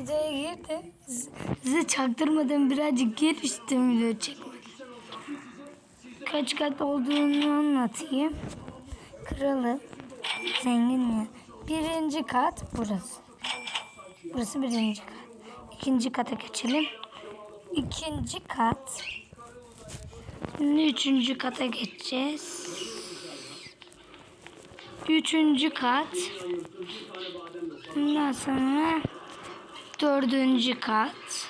videoya girdim. Size çaktırmadan birazcık geliştim video çekmek. Kaç kat olduğunu anlatayım. Kralı zengin mi? Birinci kat burası. Burası birinci kat. İkinci kata geçelim. İkinci kat. Üçüncü kata geçeceğiz. Üçüncü kat. Ondan sonra dördüncü kat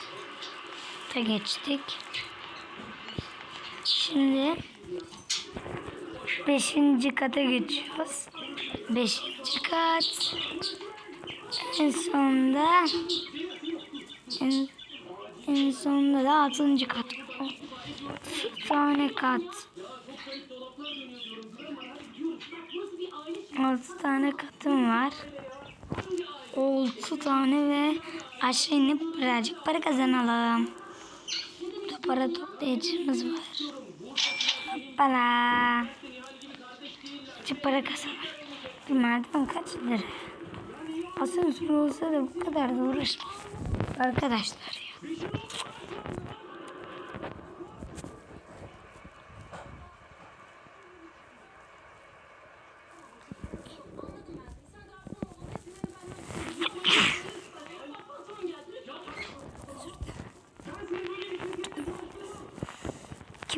da geçtik. Şimdi beşinci kata geçiyoruz. Beşinci kat. En sonunda en, en sonunda da altıncı kat. Bir tane kat. Altı tane katım var. Altı tane ve aşağı inip birazcık para kazanalım. Burada para toplayıcımız var. Hoppala. Birazcık para kazanalım. Bir merdiven kaç lira? Asansör olsa da bu kadar da uğraşmam. Arkadaşlar ya.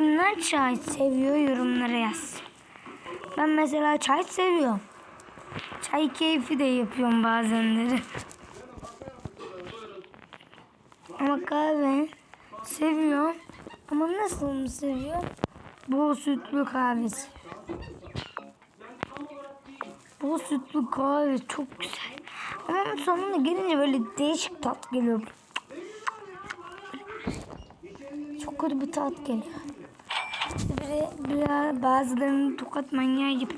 Kimler çay seviyor yorumlara yaz. Ben mesela çay seviyorum. Çay keyfi de yapıyorum bazenleri. Ama kahve seviyorum. Ama nasıl mı seviyorum? Bol sütlü kahvesi. Bol sütlü kahve çok güzel. Ama sonunda gelince böyle değişik tat geliyor. Çok kötü bir tat geliyor. Biri bazılarının tokat manyağı gibi.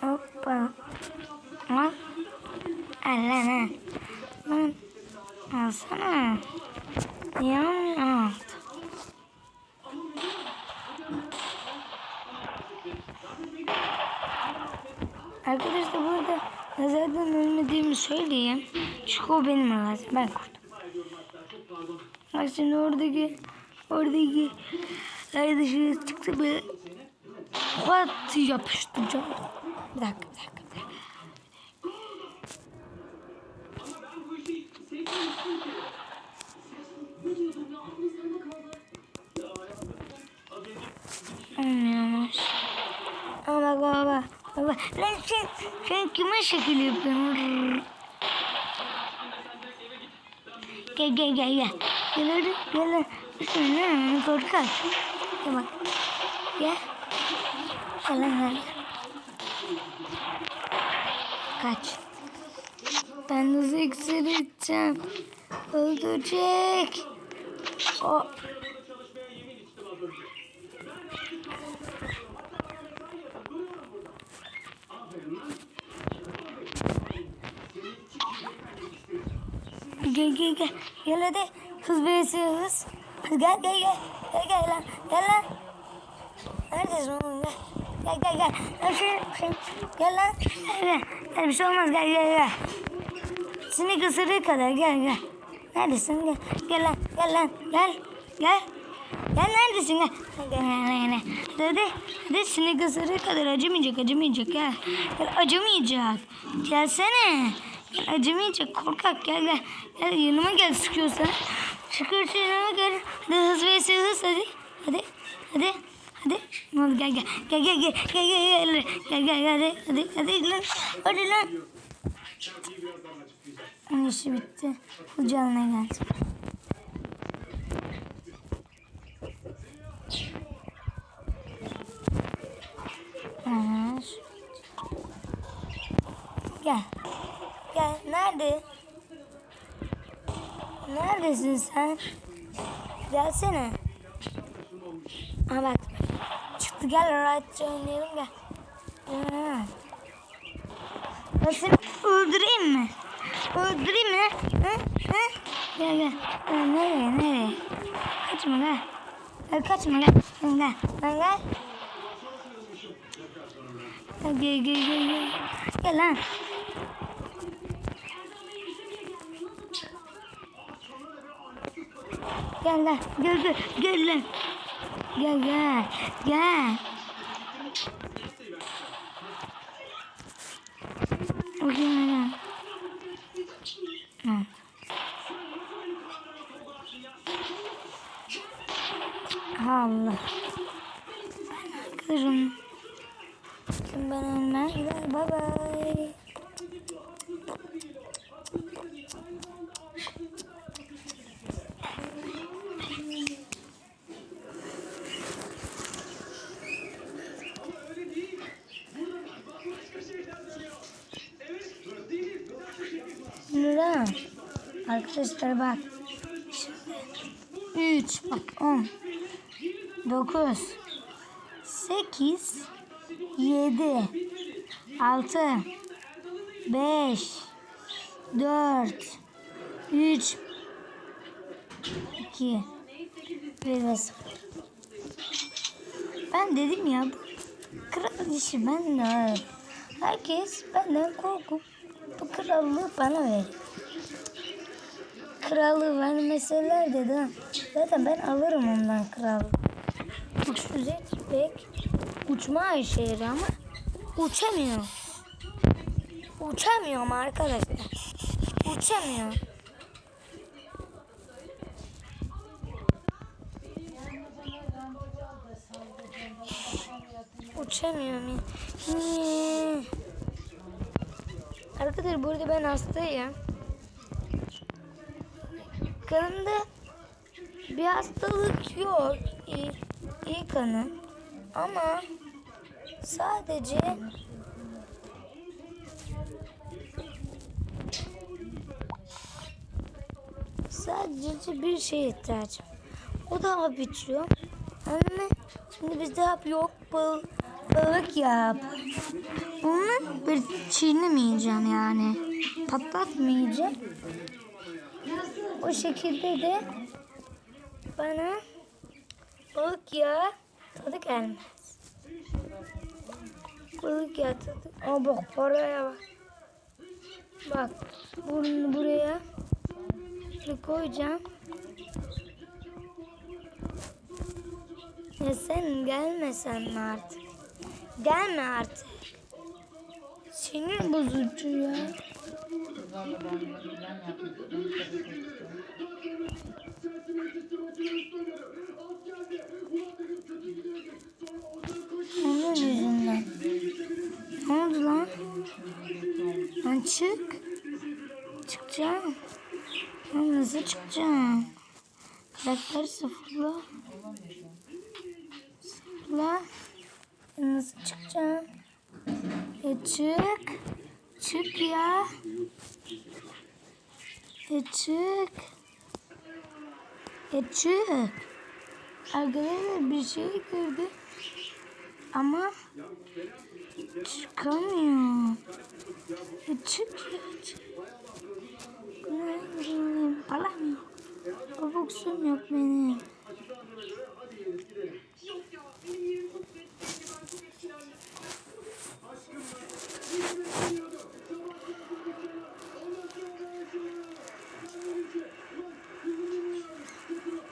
Hoppa. Al. Al lan ha. Lan. Alsana. Yan alt. Arkadaşlar burada zaten ölmediğimi söyleyeyim. Çünkü o benim lazım. Ben kurdum. Bak şimdi oradaki oradaki dışarı çıktı böyle pat yapıştıracağım. Bir dakika bir dakika. Olmuyormuş. Ama bak. bak. Lan sen, sen kime şekil yapıyorsun? Gel gel gel gel. Gel hadi gel. lan. Sen ne korkak. Gel. Gel. Lan gel. Kaç. Ben hızlı iksir içeceğim. Öldürecek. O. Gel gel gel. Gel hadi. Hız birisi hız. Hadi gel gel gel. Gel gel lan. Gel lan. Neredesin oğlum gel. Gel gel gel. Gel şuraya. şuraya. Gel lan. Gel gel. Gel bir şey olmaz gel gel gel. Sinek ısırığı kadar gel gel. Neredesin gel. Gel lan. Gel lan. Gel. Gel. Gel neredesin gel. Gel gel gel. Hadi hadi. Sinek ısırığı kadar acımayacak acımayacak gel. Gel acımayacak. Gelsene. Gel, acımayacak korkak gel gel. Gel yanıma gel sıkıyorsan. Sıkıyorsa yanıma gel. Hadi hız ve hız hadi. Hadi. Hadi. Hadi. Gel gel. Gel gel gel. Gel gel gel. Gel gel. Hadi. Hadi hadi lan. Hadi lan. Onun işi bitti. Kucağına geldi. Gel. Gel. Nerede? Neredesin sen? Gelsene. Aa bak. Çıktı gel rahatça oynayalım gel. Ben seni öldüreyim mi? Öldüreyim mi? Hı? Hı? Gel gel. Gel, nereye nereye? Kaçma gel. Gel kaçma gel. Gel gel. Gel gel. Gel gel gel gel. Gel lan. Gel gel. Gel gel. Gel lan. Gel gel. Gel. Bakayım lan. Ha. Allah. Kırım. Kim ben ölmem. Bye bye. Nurhan. Arkadaşlar bak. Şimdi 3 bak 10 9 8 7 6 5 4 3 2 1 ve 0 Ben dedim ya kral işi ben de herkes benden korkup bu krallığı bana ver. Krallığı vermeseler dedim. Zaten ben alırım ondan. Bak şu Jetpack uçma işe yarıyor ama uçamıyor. Uçamıyorum arkadaşlar. Uçamıyor. Uçamıyorum. Niye? Arkadaşlar burada ben hastayım. Kanımda bir hastalık yok. İyi, iyi. Ama sadece sadece bir şeye ihtiyacım. O da hap içiyor. Anne şimdi bizde hap yok. Bal, balık yap. Bunu bir çiğnemeyeceğim yani. Patlatmayacağım. O şekilde de bana balık yağı tadı gelmez. Balık yağı tadı. Aa bak paraya bak. Bak bunu buraya koyacağım. Ya sen gelmesen mi artık? Gelme artık. Sinir bozucu ya. Onun yüzünden. Ne oldu lan? Lan çık. Çıkacağım. Lan nasıl çıkacağım? Karakter sıfırla. Sıfırla. Nasıl çıkacağım? Ya çık. Çık ya. Ya çık. Ya çık. Arkadaşlar bir şey gördü. Ama çıkamıyor. Ya çık ya çık. Param yok. Robux'um yok benim.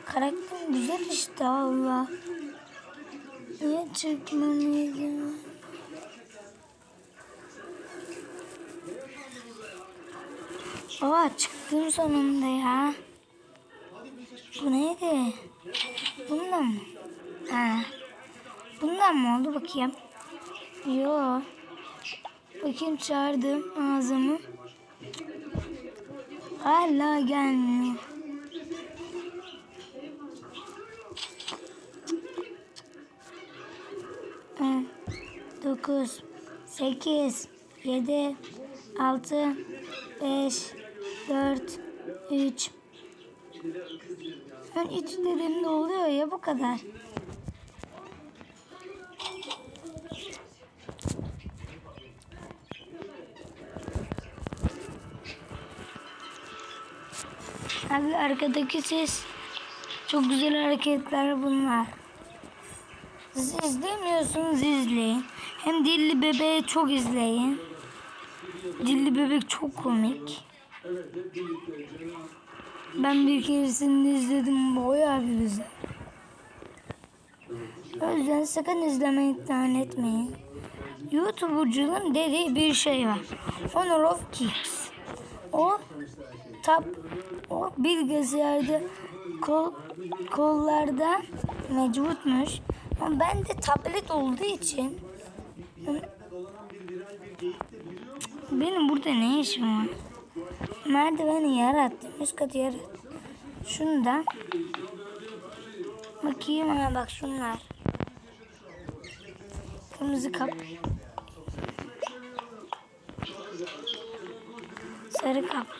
Karakter güzel işte Allah. Niye çıkmamıydı? Baba çıktım sonunda ya. Bu neydi? Bundan mı? Ha. Bundan mı oldu bakayım? Yo. Bakayım çağırdım ağzımı. Hala gelmiyor. On, dokuz, sekiz, yedi, altı, beş, dört, üç. Ben üç dediğimde oluyor ya bu kadar. Abi arkadaki ses çok güzel hareketler bunlar. Siz izlemiyorsunuz izleyin. Hem Dilli Bebeği çok izleyin. Dilli Bebek çok komik. Ben bir keresinde izledim bayağı bir güzel. O yüzden sakın izlemeyi ihmal etmeyin. YouTuber'cının dediği bir şey var. Honor of Kings. O tap o bilgisayarda kol, kollarda mevcutmuş. Ama ben de tablet olduğu için benim burada ne işim var? Merdiveni yarattım. Üst katı yarattım. Şunu da bakayım ha bak şunlar. Kırmızı kap. Sarı kaplı.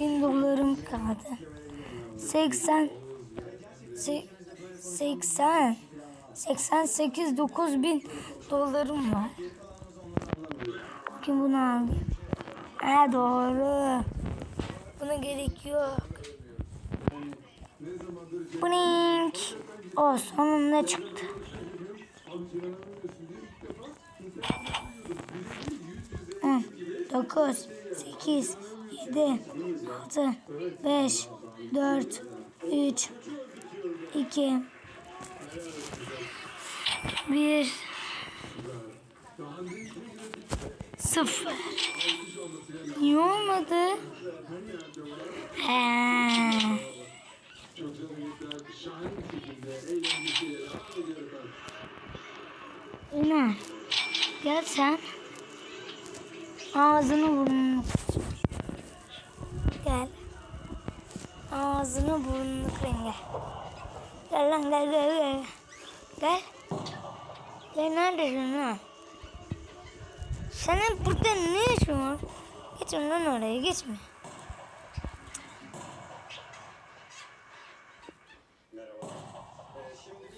Bin dolarım kaldı. 80 se- 80 88 9 bin dolarım var. Kim bunu aldı? Ha doğru. Buna gerek yok. Blink. O sonunda çıktı. On, dokuz, sekiz, yedi, altı, beş, dört, üç, iki, bir, sıfır. Niye olmadı? He. Ömer, gel sen. Ağzını burnunu. Gel. Ağzını burnunu kırın gel. Gel lan gel gel gel. Gel. Gel neredesin lan? Senin burada ne işin var? Geçme lan oraya geçme.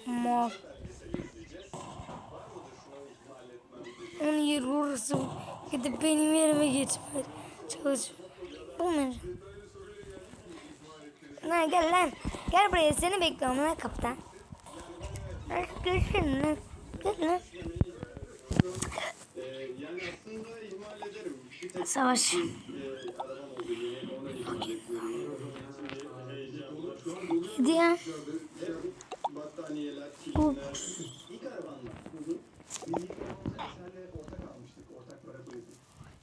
Mal. Onun yeri orası. Gidip benim yerime geçme. Çalış. Bu mu? Lan gel lan. Gel buraya seni bekliyorum lan. Gel gel lan. Gel lan. Savaş. Hediye. Bu.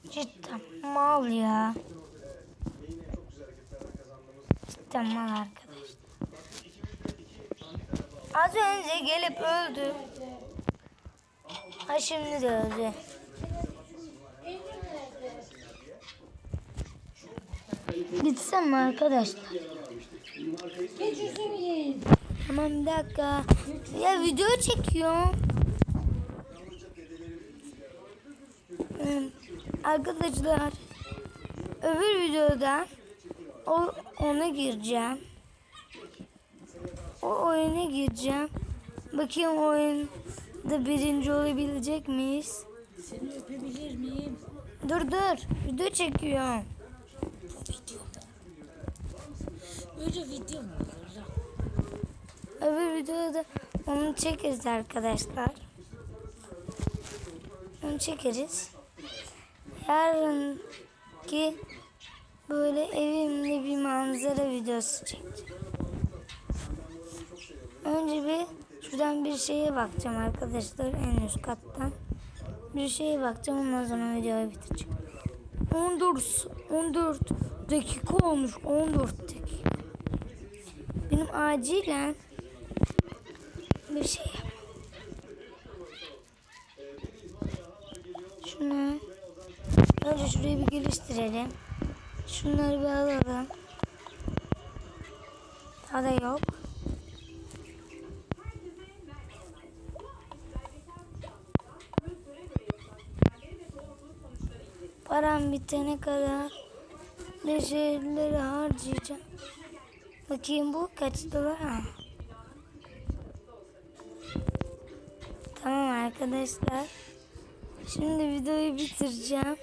Cidden mal ya. Cidden mal arkadaş. Az önce gelip öldü. Ha şimdi de öldü. Gitsem mi arkadaşlar? Tamam bir dakika. Ya video çekiyorum. Hmm, Arkadaşlar öbür videoda o ona gireceğim. O oyuna gireceğim. Bakayım oyunda birinci olabilecek miyiz? Seni öpebilir miyim? Dur dur video çekiyorum. Video mu? Öyle video mu olur? Öbür videoda onu çekeriz arkadaşlar. Onu çekeriz. Yarınki böyle evimde bir manzara videosu çekeceğim. Önce bir şuradan bir şeye bakacağım arkadaşlar en üst kattan. Bir şeye bakacağım ondan sonra videoyu bitireceğim. 14 14 dakika olmuş 14 dakika. Benim acilen bir şey yap. Şunu önce şurayı bir geliştirelim. Şunları bir alalım. Daha da yok. Param bitene kadar bir şeyleri harcayacağım. Bakayım bu kaç dolar? Ha. Tamam arkadaşlar. Şimdi videoyu bitireceğim.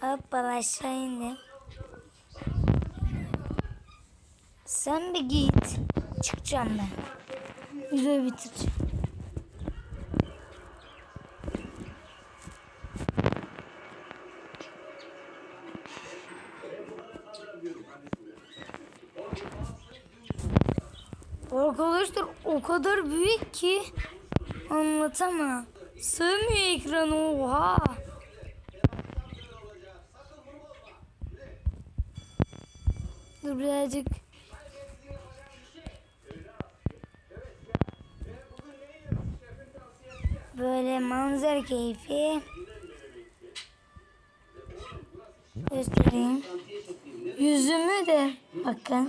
Hoppala aşağı indim. Sen bir git. Çıkacağım ben. Videoyu bitireceğim. Arkadaşlar o kadar büyük ki anlatamam. Sığmıyor ekranı oha. Dur birazcık. Böyle manzara keyfi. Göstereyim. Yüzümü de bakın.